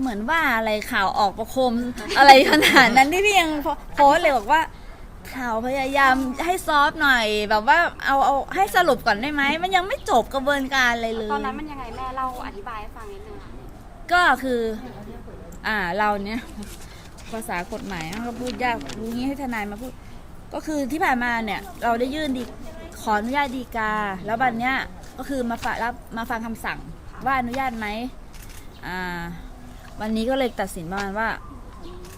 เหมือนว่าอะไรข่าวออกประโคม อะไรขนาดนั้นที่พี่ยังโพโพสต์เลยบอกว่าข่าวพยายามให้ซอฟต์หน่อย แบบว่าเอาเอาให้สรุปก่อนได้ไหมมันยังไม่จบกระบวนการอะไรเลย ตอนนั้นมันยังไงแม่เล่าอธิบายให้ฟังนิดนึงค่ะก็คือ อ่าเราเนี่ยภาษากฎหมายมันก็พูดยากรู้งี้ให้ทนายมาพูด ก็คือที่ผ่านมาเนี่ย เราได้ยื่นดีขออนุญาตดีกา แล้ววันเนี้ยก็คือมาฝากรับมาฟังคำสั่งว่าอนุญาตไหมอ่า วันนี้ก็เลยตัดสินประมาณว่า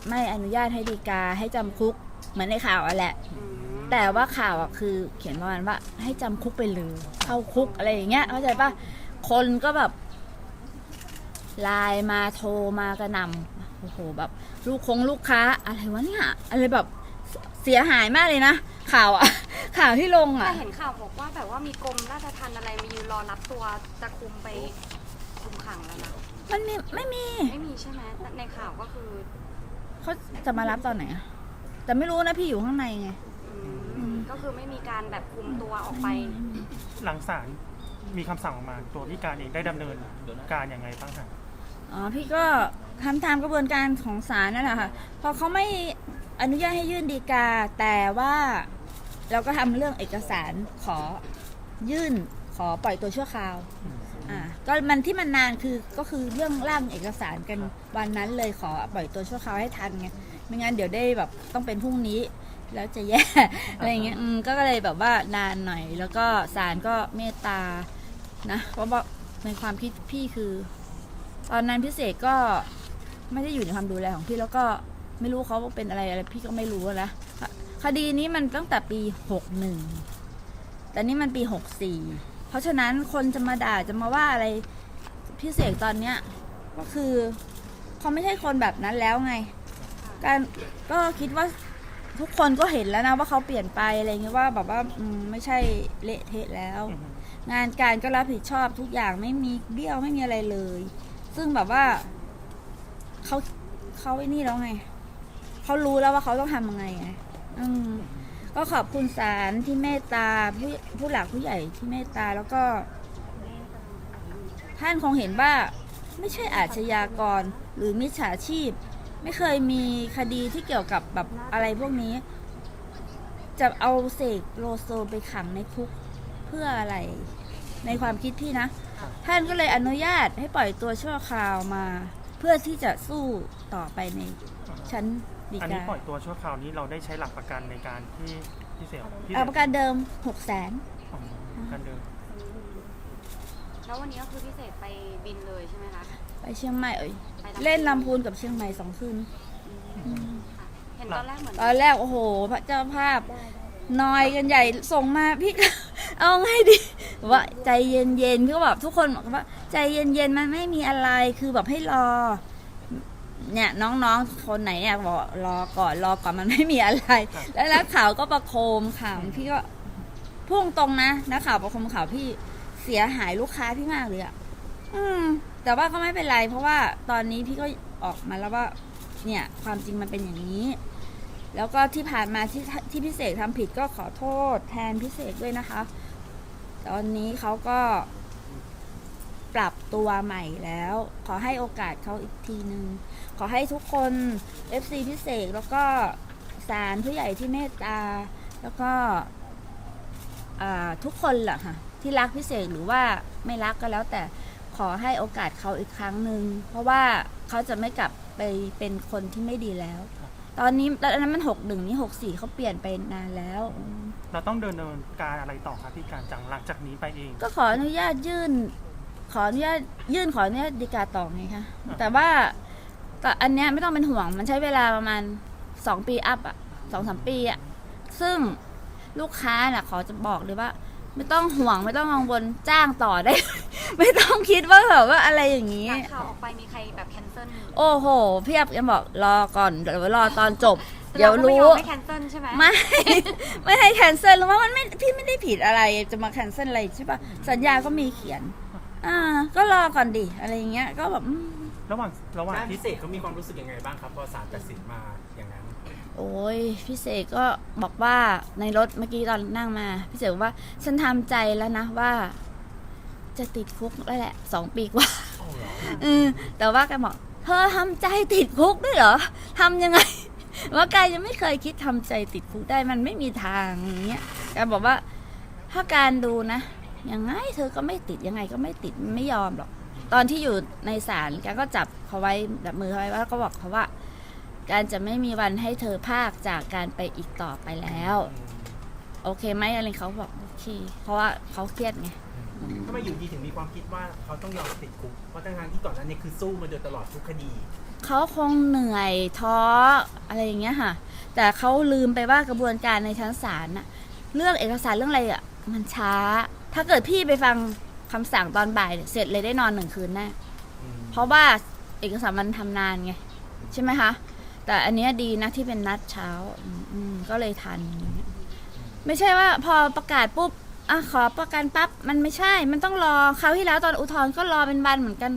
ไม่อนุญาตให้ดีกาให้จำคุกเหมือนในข่าวอะแหละอืมแต่ว่าข่าวอะคือ เขียนประมาณว่าให้จำคุกไปเลยเข้าคุกอะไรอย่างเงี้ยเข้าใจปะคนก็แบบไลน์มาโทรมากระหนำโอ้โหแบบลูกคงลูกค้าอะไรวะเนี่ยอะไรแบบเสียหายมากเลยนะข่าวอะ ข่าวที่ลงแต่อะเห็นข่าวบอกว่าแบบว่ามีกรมราชทัณฑ์อะไรมายืนรอรับตัวจะคุมไปคุมขังแล้วนะ มันมีไม่มีไม่มีใช่ไหมแต่ในข่าวก็คือเขาจะมารับตอนไหนอะแต่ไม่รู้นะพี่อยู่ข้างในไงอืม ก็คือไม่มีการแบบคุมตัวออกไปหลังศาลมีคำสั่งออกมา ตัวพี่การเองได้ดำเนินการยังไงบ้างคะอ๋อพี่ก็ทำตามกระบวนการของศาลนั่นแหละค่ะพอเขาไม่อนุญาตให้ยื่นดีกา แต่ว่าเราก็ทำเรื่องเอกสารขอยื่น ขอปล่อยตัวชั่วคราวอ่าก็มันที่มันนานคือก็คือเรื่องร่างเอกสารกันวันนั้นเลยขอปล่อยตัวชั่วคราวให้ทันไงไม่งั้นเดี๋ยวได้แบบต้องเป็นพรุ่งนี้ แล้วจะแย่อะไรอย่างเงี้ยอืมก็เลยแบบว่านานหน่อย แล้วก็ศาลก็เมตตานะเพราะว่าในความคิดพี่คือ ตอนนั้นพิเศษก็ไม่ได้อยู่ในความดูแลของพี่แล้วก็ไม่รู้เขาเป็นอะไรอะไรพี่ก็ไม่รู้อะนะคดีนี้มันตั้งแต่ปีหกหนึ่งแต่นี่มันปีหกสี่เพ ราะฉะนั้นคนจะมาด่าจะมาว่าอะไรพิเศษตอนเนี้ยก็คือเขาไม่ใช่คนแบบนั้นแล้วไง การก็คิดว่าทุกคนก็เห็นแล้วนะว่าเขาเปลี่ยนไปอะไรเงี้ยว่าแบบว่าอืมไม่ใช่เละเทะแล้ว งานการก็รับผิดชอบทุกอย่างไม่มีเบี้ยวไม่มีอะไรเลย ซึ่งแบบว่าเขาเขาไอ้นี่แล้วไงเขารู้แล้วว่าเขาต้องทำยังไงไงอืม ก็ขอบคุณศาลที่เมตตาผู้ผู้หลักผู้ใหญ่ที่เมตตาแล้วก็ ท่านคงเห็นว่าไม่ใช่อาชญากรหรือมิจฉาชีพ ไม่เคยมีคดีที่เกี่ยวกับแบบอะไรพวกนี้ จะเอาเสกโลโซไปขังในคุกเพื่ออะไรในความคิดพี่นะ ท่านก็เลยอนุญาตให้ปล่อยตัวชั่วคราวมา เพื่อที่จะสู้ต่อไปในชั้น ฎีอันนี้กาปล่อยตัวชั่วคราวนี้เราได้ใช้หลักประกันในการที่พี่เสียพี่เอาเสียประกันเดิมหกแสนอ๋อประกันเดิมแล้ววันนี้ก็คือพิเศษไปบินเลยใช่ไหมคะไปเชียงใหม่เอ้ยไปำเล่นลำพูนกับเชียงใหม่สองคืนอืมค่ะเห็นตอนแรกเหมือนตอนแรกโอ้โห พระเจ้าภาพนอยกันใหญ่ส่งมาพี่ก็เอาไงดีว่าใจเย็นๆก็แบบทุกคนบอกว่า ใจเย็นๆมันไม่มีอะไรคือแบบให้รอ เนี่ยน้องๆคนไหนเนี่ยบอกรอก่อนรอก่อนมันไม่มีอะไร แล้วนักข่าวก็ประโคมข่าวพี่ก็พุ่งตรงนะนักข่าวประโคมข่าวพี่เสียหายลูกค้าพี่มากเลยอะอืม แต่ว่าก็ไม่เป็นไร เพราะว่าตอนนี้พี่ก็ออกมาแล้วว่า เนี่ย ความจริงมันเป็นอย่างนี้ แล้วก็ที่ผ่านมาที่ที่พิเศษทำผิดก็ขอโทษแทนพิเศษด้วยนะคะ ตอนนี้เขาก็ ปรับตัวใหม่แล้ว ขอให้โอกาสเขาอีกทีหนึ่งขอให้ทุกคน FC พิเศษแล้วก็ศาลผู้ใหญ่ที่เมตตา แล้วก็อ่าทุกคนแหละค่ะที่รักพิเศษหรือว่าไม่รักก็แล้ว แต่ขอให้โอกาสเขาอีกครั้งหนึ่งเพราะว่าเขาจะไม่กลับไปเป็นคนที่ไม่ดีแล้ว ตอนนี้ตอนนั้นมันหกหนึ่งนี่หกสี่เขาเปลี่ยนไปนานแล้วอืมเราต้องเดินเนินการอะไรต่อครับพี่การจังหลังจากนี้ไปเอง ก็ขออนุญาตยื่นข ออนุญาตยื่นขออนุญาตดีกาต่อไงคะแต่ว่าก็อันเนี้ยไม่ต้องเป็นห่วงมันใช้เวลาประมาณสองปีอัพอะสองสามปีอะซึ่งลูกค้าน่ะขอจะบอกเลยว่า ไม่ต้องห่วงไม่ต้องกังวลจ้างต่อได้ ไม่ต้องคิดว่าแบบว่าอะไรอย่างนี้หลังข่าวออกไปมีใครแบบแคนเซิลโอ้โหเพียบยังบอกรอก่อนเดี๋ยวรอตอนจบ เดี๋ยวรู้ ไม่แคนเซิลใช่ไหมไม่ ไม่ให้แคนเซิลหรือว่ามันไม่พี่ไม่ได้ผิดอะไรจะมาแคนเซิลอะไรใช่ปะสัญญาก็มีเขียน อ่า ก็รอก่อนดิอะไรอย่างเงี้ย ก็แบบอืมระหว่างระหว่างด้านที่พิเศษเขามีความรู้สึกยังไงบ้างครับ พอศาลตัดสินมาอย่างนั้น โอ้ยพี่เสกก็บอกว่าในรถเมื่อกี้ตอนนั่งมาพี่เสกบอกว่าฉันทำใจแล้วนะว่า จะติดคุกแล้วแหละสองปีกว่าโอ้เหรออืมแต่ว่าแกบอกเธอทำใจติดคุกด้วยเหรอทำยังไง ว่ากายยังไม่เคยคิดทำใจติดคุกได้มันไม่มีทางอย่างเงี้ยการบอกว่า ถ้าการดูนะ ยังไงเธอก็ไม่ติดยังไงก็ไม่ติดไม่ยอมหรอก ตอนที่อยู่ในศาลการก็จับเขาไว้แบบมือเขาไว้แล้วก็บอกเขาว่า การจะไม่มีวันให้เธอภาคจากการไปอีกต่อไปแล้ว โอเคไหมอะไรเขาบอกโอเคเพราะว่าเขาเครียดไงทำไมอยู่ดีถึงมีความคิดว่าเขาต้องยอมติดคุกเพราะทั้งๆที่ก่อนหนั้นนี่คือสู้มาโดยตลอดทุกคดี เขาคงเหนื่อยท้ออะไรอย่างเงี้ยค่ะ แต่เขาลืมไปว่ากระบวนการในชั้นศาลน่ะ เรื่องเอกสารเรื่องอะไรอะ มันช้า ถ้าเกิดพี่ไปฟังคำสั่งตอนบ่ายเนี่ยเสร็จเลยได้นอนหนึ่งคืนแน่เพราะว่าเอกสารมันทำนานไง ใช่ไหมคะ แต่อันเนี้ยดีนะที่เป็นนัดเช้าอืมอืมก็เลยทันอย่างเงี้ยไม่ใช่ว่าพอประกาศปุ๊บอะขอประกันปั๊บมันไม่ใช่ มันต้องรอคราวที่แล้วตอนอุทธรณ์ก็รอเป็นวันเหมือนกัน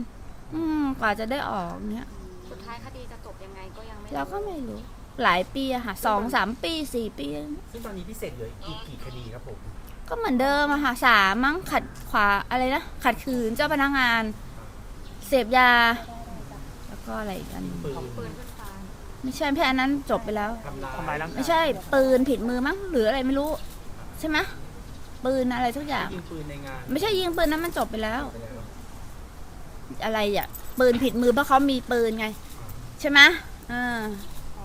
อืมกว่าจะได้ออกเนี้ย สุดท้ายคดีจะจบยังไงก็ยังไม่เราก็ไม่รู้หลายปีอะค่ะสองสามปีสี่ปี ซึ่งตอนนี้พิเศษเหลืออีกกี่คดีครับผม ก็เหมือนเดิมอะค่ะสามมั้งขัดขวาอะไรนะขัดขืนเจ้าพนักงาน เสพยา แล้วก็อะไรอีกอันหนึ่งปืนของปืนขึ้นฟ้าไม่ใช่พี่อันนั้นจบไปแล้วทำลายทำลายร่างกายไม่ใช่ปืนผิดมือมั้งหรืออะไรไม่รู้ ใช่ไหมปืนอะไรทุกอย่าง ยิงปืนในงานไม่ใช่ยิงปืนนั้นมันจบไปแล้วไปแล้วอะไรอะปืนผิดมือเพราะเขามีปืนไง ใช่ไหมอ่า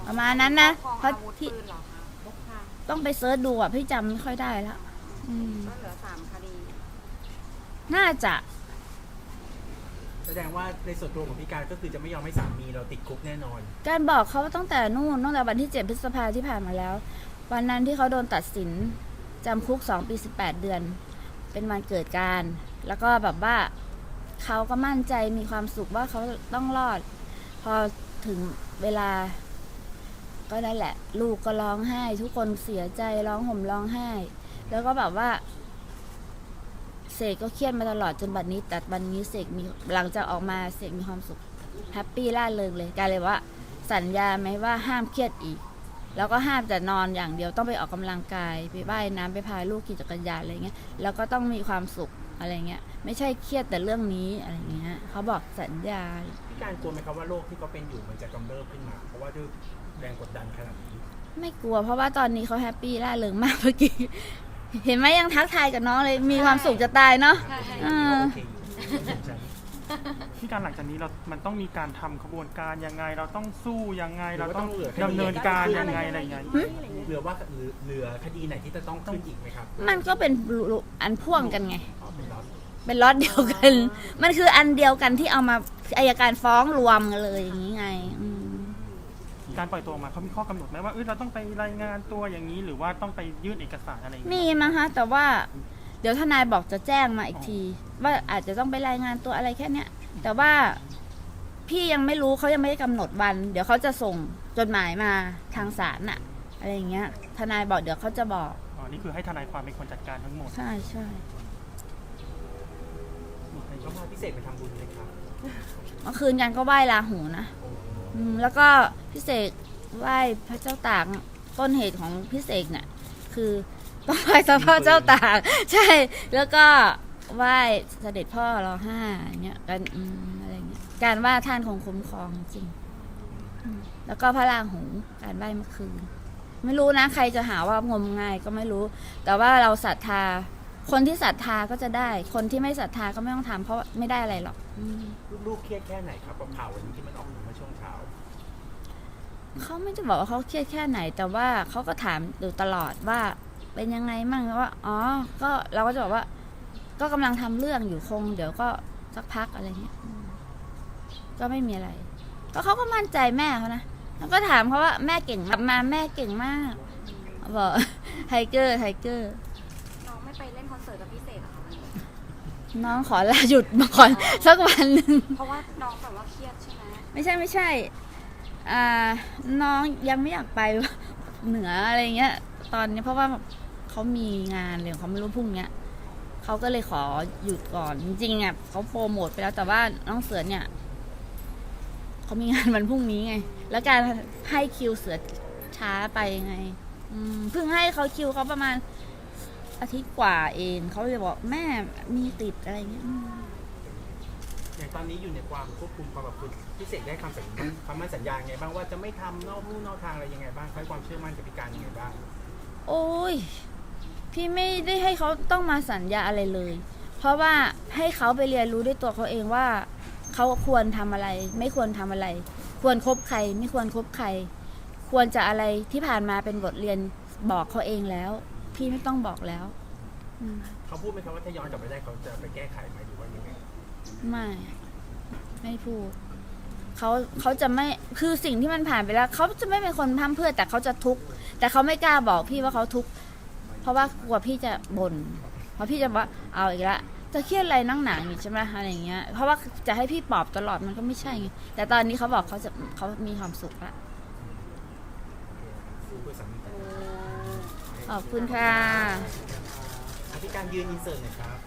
ประมาณนั้นนะครอบเพครอราะงอาวุธที่ปืนเหรอคะพกพาต้องไปเซิร์ชดูอะพี่จำไม่ค่อยได้แล้ว อืมก็เหลือสามคดี น่าจะ แสดงว่าในส่วนตัวของพี่การก็คือจะไม่ยอมให้สามีเราติดคุกแน่นอน การบอกเขาตั้งแต่นู่นตั้งแต่วันที่7พฤษภาที่ผ่านมาแล้ว วันนั้นที่เขาโดนตัดสินจำคุก2ปี18เดือน เป็นวันเกิดการ แล้วก็แบบว่าเขาก็มั่นใจมีความสุขว่าเขาต้องรอด พอถึงเวลา ก็นั่นแหละ ลูกก็ร้องไห้ ทุกคนเสียใจร้องห่มร้องไห้ แล้วก็แบบว่า เสกก็เครียดมาตลอดจนบัดนี้ แต่วันนี้เสกมีหลังจากออกมาเสกมีความสุขแฮปปี้ล่าเริงเลยกลายเลยว่า สัญญาไหมว่าห้ามเครียดอีก แล้วก็ห้ามแต่นอนอย่างเดียวต้องไปออกกำลังกายไปว่ายน้ำไปพาลูกขี่จักรยานอะไรเงี้ยแล้วก็ต้องมีความสุขอะไรเงี้ย ไม่ใช่เครียดแต่เรื่องนี้อะไรเงี้ยเขาบอกสัญญาพี่การกลัวไหมครับว่าโรคที่เขาเป็นอยู่มันจะกำเริบขึ้นมา เพราะว่าด้วยแรงกดดันขนาดนี้ไม่กลัวเพราะว่าตอนนี้เขาแฮปปี้ล่าเริงมากเมื่อกี้ เห็นไหมยังทักทายกับน้องเลยมีความสุขจะตายเนาะใช่อ่าโอเคอยู่ใช่ที่การหลังจากนี้เรา มันต้องมีการทำขบวนการยังไง เราต้องสู้ยังไงหรืเราอว่าต้ต้อองงเหลือคดีดำเนินการยังไงอะไรอย่างเงี้ย เหลือว่าเหลือเหลือคดีไหนที่จะต้องขึ้นอีกไหมครับมันก็เป็นอันพ่วงกันไง อ๋อเป็นล็อตเป็นล็อตเดียวกัน มันคืออันเดียวกันที่เอามาอายการฟ้องรวมกันเลยอย่างนี้ไงอืม การปล่อยตัวออกมาเขามีข้อกำหนดไหมว่าเอ้ยเราต้องไปรายงานตัวอย่างนี้ หรือว่าต้องไปยื่นเอกสารอะไรอย่างมีเงี้ยมั้งคะแต่ว่าเดี๋ยวทนายบอกจะแจ้งมาอีกที ว่าอาจจะต้องไปรายงานตัวอะไรแค่เนี้ยแต่ว่าพี่ยังไม่รู้เขายังไม่ได้กำหนดวัน เดี๋ยวเขาจะส่งจดหมายมาทางศาลน่ะ อะไรอย่างเงี้ย ทนายบอกเดี๋ยวเขาจะบอกอ๋อนี่คือให้ทนายความเป็นคนจัดการทั้งหมดใช่ใช่เขาพาพิเศษไปทำบุญเลยครับ เมื่อคืนกันก็ไหว้ลาหูนะ อืมแล้วก็พิเศษไหว้พระเจ้าตากต้นเหตุของพิเศษเนี่ยคือต้องไหว้เจ้าพ่อเจ้าตาก ใช่ แล้วก็ไหว้เสด็จพ่อรอห้าอย่างเงี้ยกันอืมอะไรเงี้ยการไหว้ท่านคงคุ้มครองจริงอืมแล้วก็พระราหูการไหว้เมื่อคืน ไม่รู้นะ ใครจะหาว่างมงายก็ไม่รู้ แต่ว่าเราศรัทธา คนที่ศรัทธาก็จะได้ คนที่ไม่ศรัทธาก็ไม่ต้องทำเพราะไม่ได้อะไรหรอกอืมลูกๆเครียดแค่ไหนครับกับข่าววันนี้ที่มันออกมาเมื่อช่วงเช้า เขาไม่จะบอกว่าเขาเครียดแค่ไหน แต่ว่าเขาก็ถามอยู่ตลอดว่าเป็นยังไงมั่งว่าอ๋อ ก็เราก็จะบอกว่า ก็กำลังทำเรื่องอยู่คง เดี๋ยวก็สักพักอะไรเงี้ยอืมก็ไม่มีอะไร ก็เขาก็มั่นใจแม่เขานะแล้วก็ถามเขาว่าแม่เก่งมากมาแม่เก่งมากบอกไทเกอร์ไทเกอร์น้อง ไปเล่นคอนเสิร์ตกับพิเศษเหรอคะวันนี้น้องขอลาหยุดมาก่อน สักวันหนึ่ง เพราะว่าน้องแบบว่าเครียดใช่ไหมไม่ใช่ไม่ใช่ อ่า น้องยังไม่อยากไป เหนืออะไรเงี้ย ตอนนี้เพราะว่าเขามีงานเดี๋ยวเขาไม่รู้พรุ่งเนี้ยเขาก็เลยขอหยุดก่อน จริงๆอะเขาโปรโมทไปแล้วแต่ว่าน้องเสือเนี่ยเขามีงานวันพรุ่งนี้ไง แล้วการให้คิวเสือช้าไปไง อืมเพิ่งให้เขาคิวเขาประมาณ อาทิตย์กว่าเองเขาเลยบอกแม่มีติดอะไรเงี้ยอืมอย่างตอนนี้อยู่ในความควบคุมความแบบคุณพี่เสกได้คำสัญญาคำมั่นสัญญาไงบ้างว่าจะไม่ทำนอกลู่นอกทางอะไรยังไงบ้างให้ความเชื่อมั่นกับพี่การยังไงบ้างโอ้ย พี่ไม่ได้ให้เขาต้องมาสัญญาอะไรเลย เพราะว่าให้เขาไปเรียนรู้ด้วยตัวเขาเองว่า เขาควรทำอะไร ไม่ควรทำอะไร ควรคบใคร ไม่ควรคบใคร ควรจะอะไรที่ผ่านมาเป็นบทเรียนบอกเขาเองแล้ว พี่ไม่ต้องบอกแล้วอืมเขาพูดไหมครับว่าถ้าย้อนกลับไปได้เขาจะไปแก้ไขไหมหรือว่ายังไงไม่ไม่พูดเขาเขาจะไม่คือสิ่งที่มันผ่านไปแล้วเขาจะไม่เป็นคนพร่ำเพรื่อแต่เขาจะทุกข์แต่เขาไม่กล้าบอกพี่ว่าเขาทุกข์เพราะว่ากลัวพี่จะบน่นเพราะพี่จะว่าเอาอีกละจะเครียดอะไรนั่งหนาอยู่ใช่ไหมอะไรอย่างเงี้ย เพราะว่าจะให้พี่ปลอบตลอดมันก็ไม่ใช่ไงแต่ตอนนี้เขาบอกเขาจะเขามีความสุขละสู้เพื่อสามีแต่ ขอบคุณค่ะอะพี่การยืนอินเสิร์ตหน่อยครับ